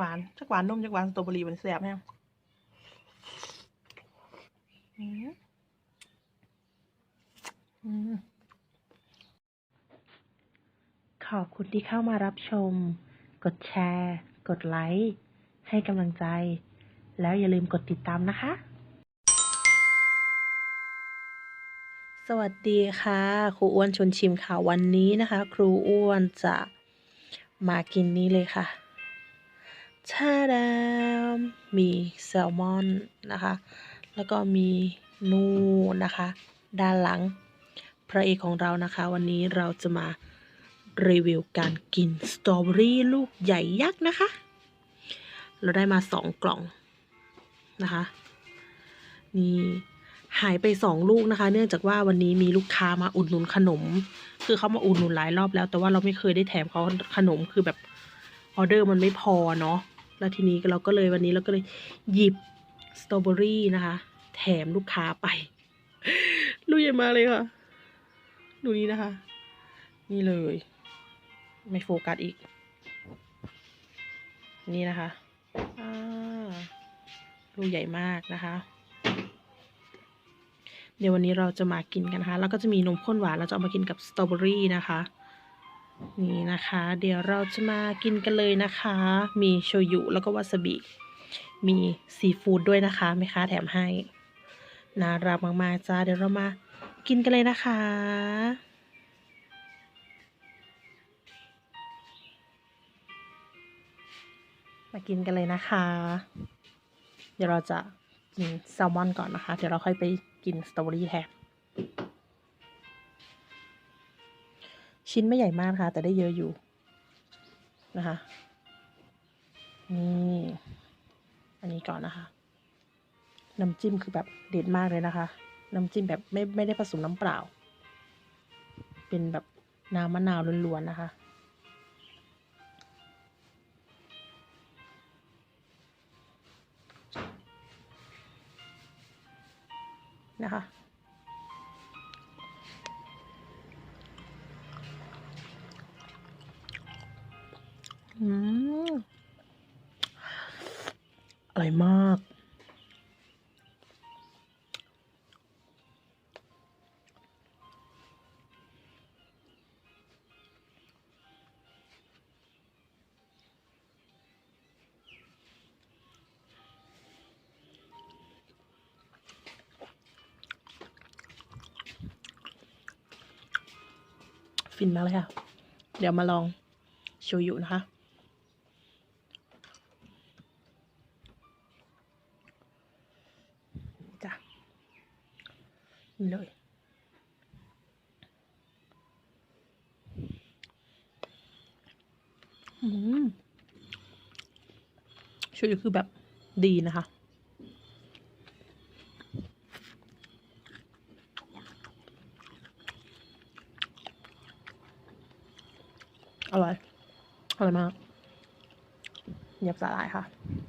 หวานจักหวานนมจักหวานสตรอเบอรี่มันแซ่บแฮะอืมอืมขอบคุณที่เข้ามารับชม กดแชร์ กดไลค์ ให้กำลังใจ แล้วอย่าลืมกดติดตามนะคะ สวัสดีค่ะ ครูอ้วนชวนชิมค่ะ วันนี้นะคะ ครูอ้วนจะมากินนี้เลยค่ะ ชาดามมีแซลมอนนะคะ แล้วก็มีนูนนะคะ ด้านหลังพระเอกของเรานะคะ วันนี้เราจะมารีวิวการกินสตรอเบอรี่ลูกใหญ่ยักษ์นะคะ เราได้มาสองกล่องนะคะ นี่หายไปสองลูกนะคะ เนื่องจากว่าวันนี้มีลูกค้ามาอุดหนุนขนม คือเขามาอุดหนุนหลายรอบแล้ว แต่ว่าเราไม่เคยได้แถมเขาขนมคือแบบ ออเดอร์มันไม่พอเนาะแล้วทีนี้เราก็เลยวันนี้เราก็เลยหยิบสตรอเบอรี่นะคะ แถมลูกค้าไปลูกใหญ่มาเลยค่ะ ดูนี้นะคะ นี่เลย ไม่โฟกัสอีก นี่นะคะลูกใหญ่มากนะคะ เดี๋ยววันนี้เราจะมากินกันนะคะ แล้วก็จะมีนมข้นหวาน เราจะเอามากินกับสตรอเบอรี่นะคะ นี่นะคะ เดี๋ยวเราจะมากินกันเลยนะคะ มีโชยุแล้วก็วาซาบิ มีซีฟู้ดด้วยนะคะแม่ค้าแถมให้น่ารักมากๆจ้าเดี๋ยวเรามากินกันเลยนะคะมากินกันเลยนะคะ เดี๋ยวเราจะกินแซลมอนก่อนนะคะ เดี๋ยวเราค่อยไปกินสตรอเบอรี่แทน ชิ้นไม่ใหญ่มากนะคะแต่ได้เยอะอยู่นะคะนี่อันนี้ก่อนนะคะ น้ำจิ้มคือแบบเด็ดมากเลยนะคะ น้ำจิ้มแบบไม่ไม่ได้ผสมน้ำเปล่า เป็นแบบน้ำมะนาวล้วนๆนะคะนะคะ อืมอร่อยมาก ฟินมากเลยค่ะ เดี๋ยวมาลองโชยุนะคะจ้ะนี่เลย อืม โชยุคือแบบดีนะคะ อร่อย อร่อยมากเหยียบสาหร่ายค่ะ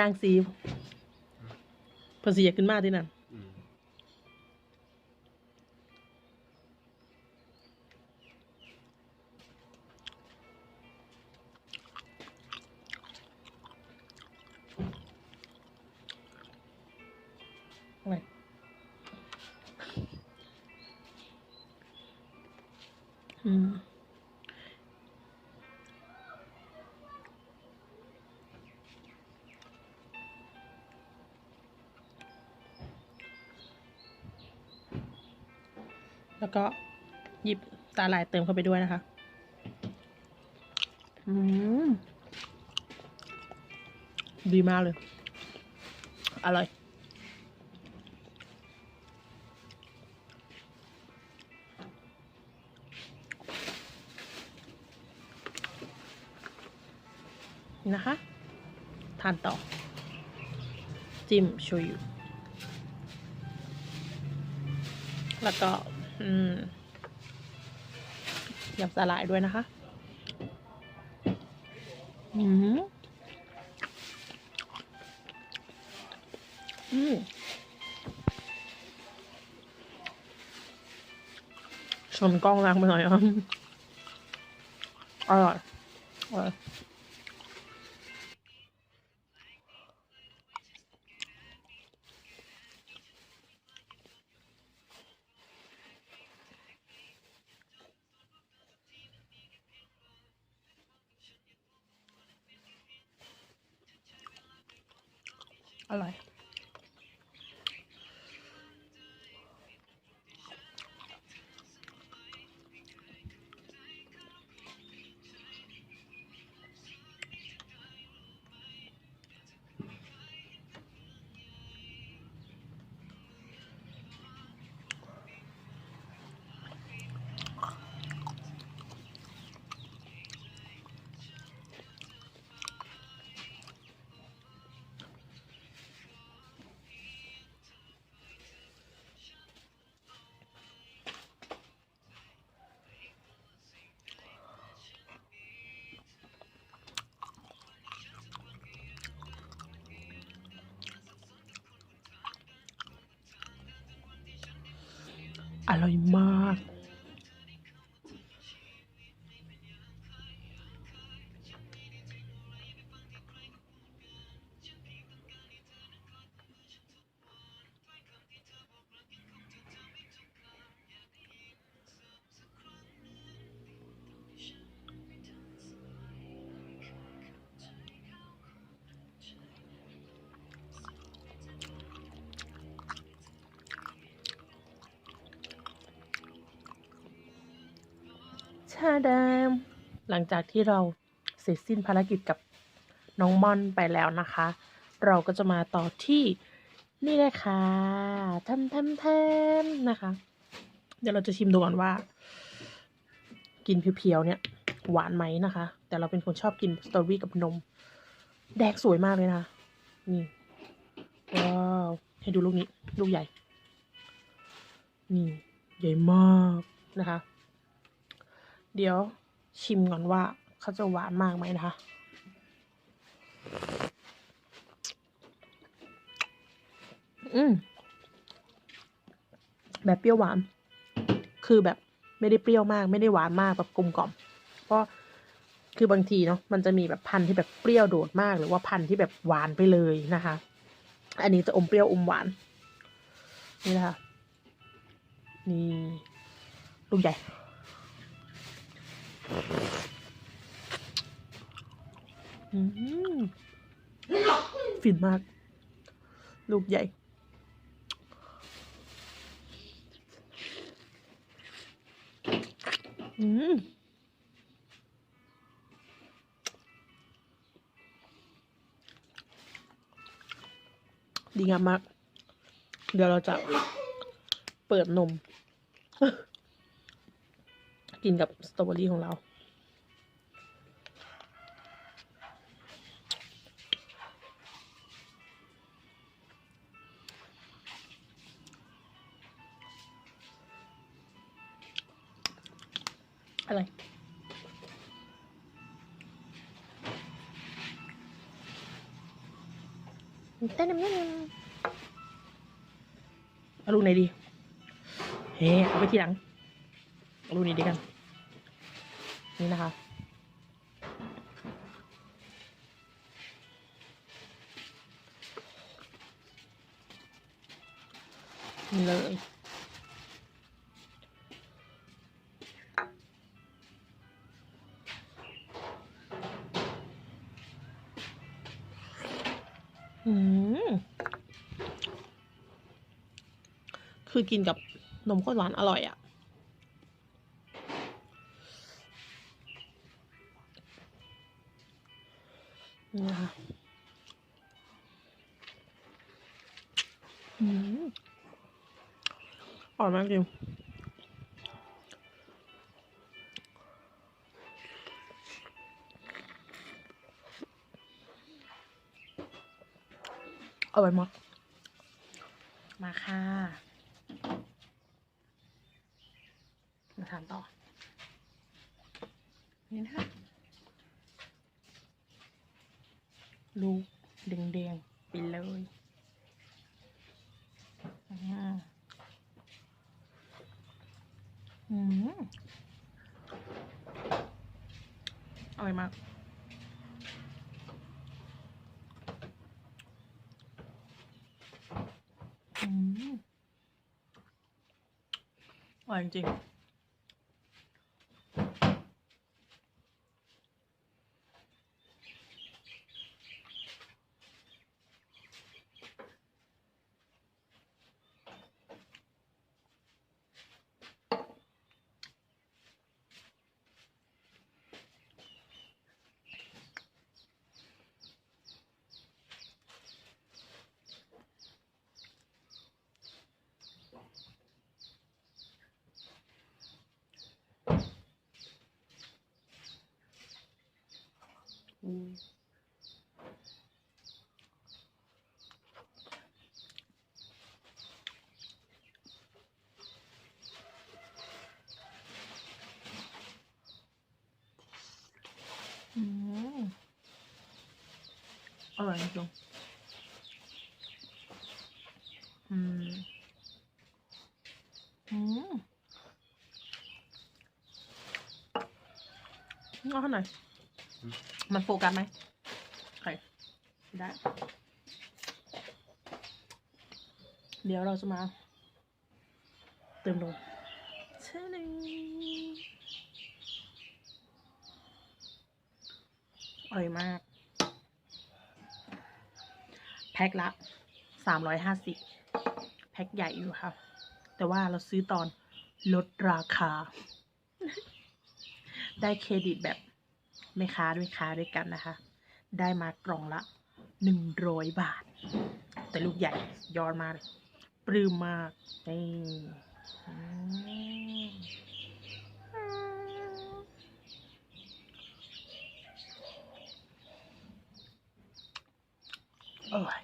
นางสีเพอสีอยากขึ้นมาที่นั่นอืมอะไรอืม ก็หยิบสาหร่ายเติมเข้าไปด้วยนะคะ อืม ดีมากเลย อร่อย นะคะ ทานต่อ จิ้มโชยุแล้วก็ อืมยำสาหร่ายด้วยนะคะ อืมอืมชนกล้องล้างไปหน่อยอะอร่อยอร่อย อร่อยมาก มหลังจากที่เราเสร็จสิ้นภารกิจกับน้องม่อนไปแล้วนะคะ เราก็จะมาต่อที่นี่เลยค่ะทำทำทำนะคะ เดี๋ยวเราจะชิมดูก่อนว่า กินเพียวๆเนี่ย หวานไหมนะคะ แต่เราเป็นคนชอบกินสตรอเบอรี่กับนม แดงสวยมากเลยนะคะนี่ว้าวให้ดูลูกนี้ ลูกใหญ่ นี่ ใหญ่มากนะคะ เดี๋ยว ชิมก่อนว่าเขาจะหวานมากไหมนะคะ อืม แบบเปรี้ยวหวาน คือแบบไม่ได้เปรี้ยวมาก ไม่ได้หวานมากแบบกลมกล่อม เพราะคือบางทีเนาะมันจะมีแบบพันธุ์ที่แบบเปรี้ยวโดดมากหรือว่าพันธุ์ที่แบบหวานไปเลยนะคะ อันนี้จะอมเปรี้ยวอมหวาน นี่นะคะนี่ลูกใหญ่ ฟินมาก ลูกใหญ่ อืมดีงามมาก เดี๋ยวเราจะเปิดนม กินกับสตรอเบอรี่ของเรา อะไรเต้นน้ำยังเอาลูกไหนดี เฮ้เอาไปทีหลังเอาลูกนี้ดีกัน นี่นะคะนี่เลย อืม คือกินกับนมข้นหวานอร่อยอะ่ะ นี่นะคะอืมอร่อยมากจริงอร่อยมาก มาค่ะ มาทานต่อ นี่นะคะ ลูกแดงๆไปเลยอืมอร่อยมาก อืมอร่อยจริง อืมอืมอร่อยจริงอืม อืมเอาเท่าไหร่อย มันโฟกัสไหมโอเคได้ เดี๋ยวเราจะมา เติมลมเช่นอร่อยมาก แพ็คละสามร้อยห้าสิบแพ็คใหญ่อยู่ค่ะ แต่ว่าเราซื้อตอนลดราคา ได้เครดิตแบบ แม่ค้าด้วยค้าด้วยกันนะคะ ได้มากล่องละหนึ่งร้อยบาท แต่ลูกใหญ่ยอดมากปลื้มมากนี่โอร่อย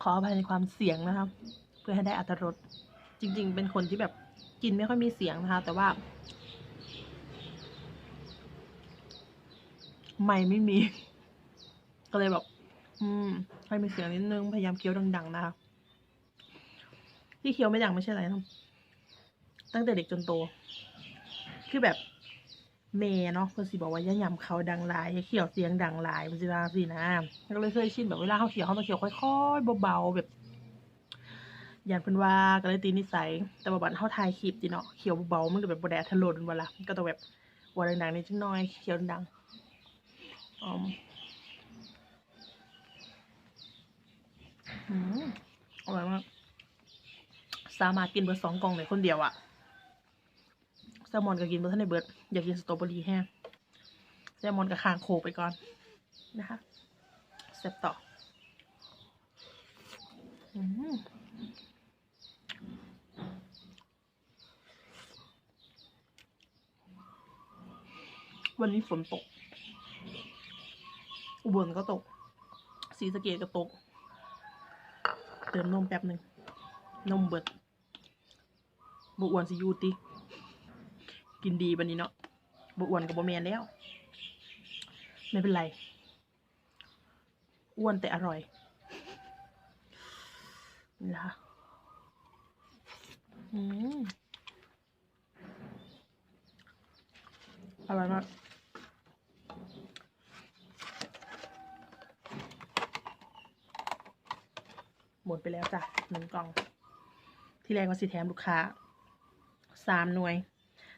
ขออภัยในความเสียงนะครับ เพื่อให้ได้อัตรสจริง ๆ เป็นคนที่แบบกินไม่ค่อยมีเสียงนะคะ แต่ว่า ไม่ไม่มี ก็เลยแบบอืม ให้มีเสียงนิดนึง พยายามเคี้ยวดัง ๆ นะคะ ที่เคี้ยวไม่ดังไม่ใช่อะไรนะตั้งแต่เด็กจนโต คือแบบ เมย์เนาะเพื่อนสิบอกว่าย่ายำเขาดังหลายย่าเคี้ยวเสียงดังหลายมันสิว่าสินะก็เลยเคยชินแบบเวลาเขาเคี้ยวเขาต้องเคี้ยวค่อยๆเบาๆแบบอย่างเพิ่นว่าก็เลยตีนิสัย แต่ว่าบัดเขาถ่ายคลิปติเนาะเคี้ยวเบาๆมันก็แบบบ่ได้อรรถรสเวลาก็ต้องแบบว่าดังๆนิดน้อยเคี้ยวดังอ๋ออืมอร่อยมากสามารถกินเบิดสองกล่องเลยคนเดียวอะ ลมอนก็กินเบอร์ท่านในเบิร์ดอยากกินสตรอเบอรี่แห้งแซลมอนกับคางโคไปก่อนนะคะเสร็จต่ออมวันนี้ฝนตก อุบลก็ตก สีสะเกตก็ตก เติมนมแป๊บหนึ่ง นมเบิดบุอวนสิยูติ กินดีบันนี้เนาะบอ้วนกับบแมนแล้ว ไม่เป็นไร อ้วนแต่อร่อยนี่ละอืมอร่อยมากหมดไปแล้วจ้ะหนึ่งกล่อง ที่แรกว่าสิแถมลูกค้าสามหน่วย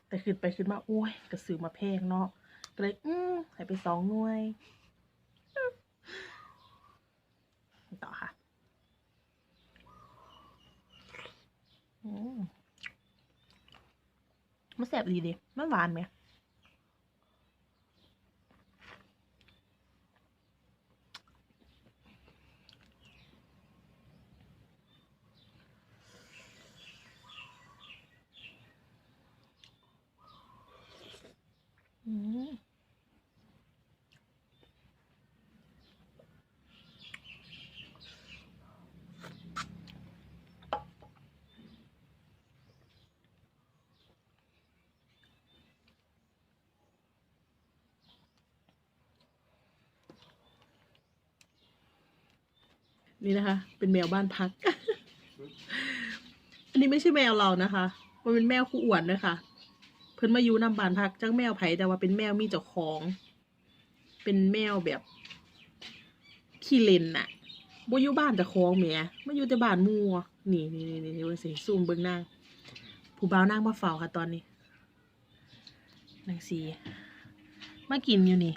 แต่ขึ้นไปขึ้นมาโอ้ยกระสือมาแพงเนาะก็เลยอือหายไปสองหน่วยต่อค่ะอืมมันแสบดีดิมันหวานไหม นี่นะคะ เป็นแมวบ้านพัก อันนี้ไม่ใช่แมวเรานะคะ มันเป็นแมวคู่อวนนะคะ เพิ่นมาอยู่นำบ้านพักจังแมวไผแต่ว่าเป็นแมวมีเจ้าของ เป็นแมวแบบขี้เล่นน่ะบ่อยู่บ้านเจ้าของแหมมาอยู่แต่บ้านหมู่นี่นี่นี่นี่เบิ่งสิซูมเบิ่งนางผู้บ่าวนางมาเฝ้าค่ะตอนนี้นางสีมากินอยู่นี่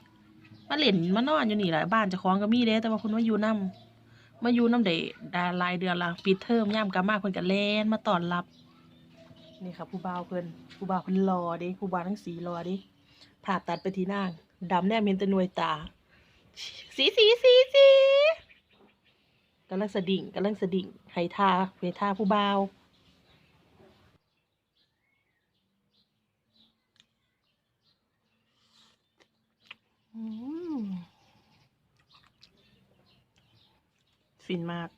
มาเล่นมานอนอยู่นี่แหละบ้านเจ้าของก็มีเด้แต่ว่าเพิ่นมาอยู่นํมาอยู่นํได้ดาหลายเดือนละปิดเทอมย่ามกลับมาเพิ่นก็แล่นมาต้อนรับ นี่ค่ะผู้บ่าวเพิ่นผู้บ่าวเพิ่นรอเดิผู้บ่าวทั้งสีรอเดิผ่าตัดไปที่นางดำแนมเห็นแต่หน่วยตา สีสีสีสีกำลังสะดิ่งกำลังสะดิ่งให้ท่าให้ท่าผู้บ่าวฟินมาก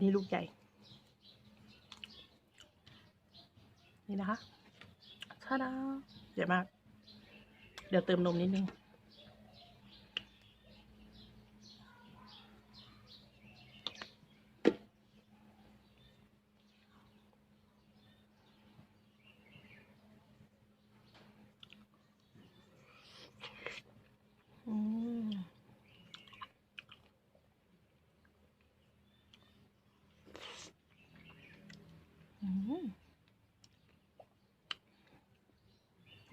นนี้ลูกใหญ่ นี่นะคะชาดาใหญ่มาก เดี๋ยวเติมนมนิดนึง อืม อืม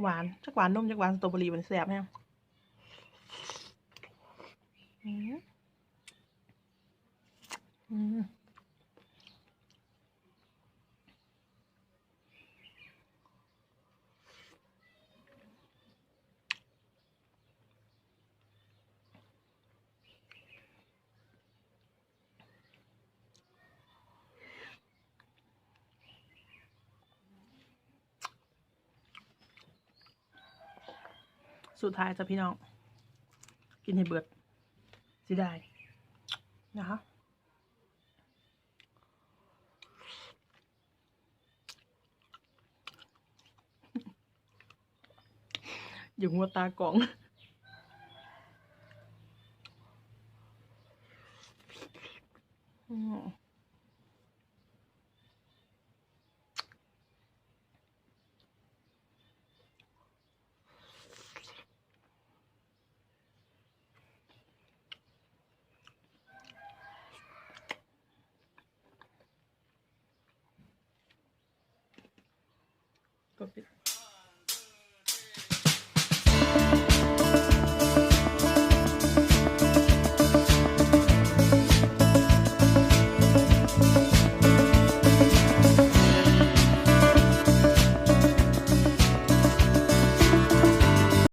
หวานจักหวานนมจักหวานสตรอเบอรี่มันแซบแฮะอืมอืม สุดท้ายจ้ะพี่น้อง กินให้เบิดสิได้นะคะอยู่หัวตากล่อง อืม ก็ปิด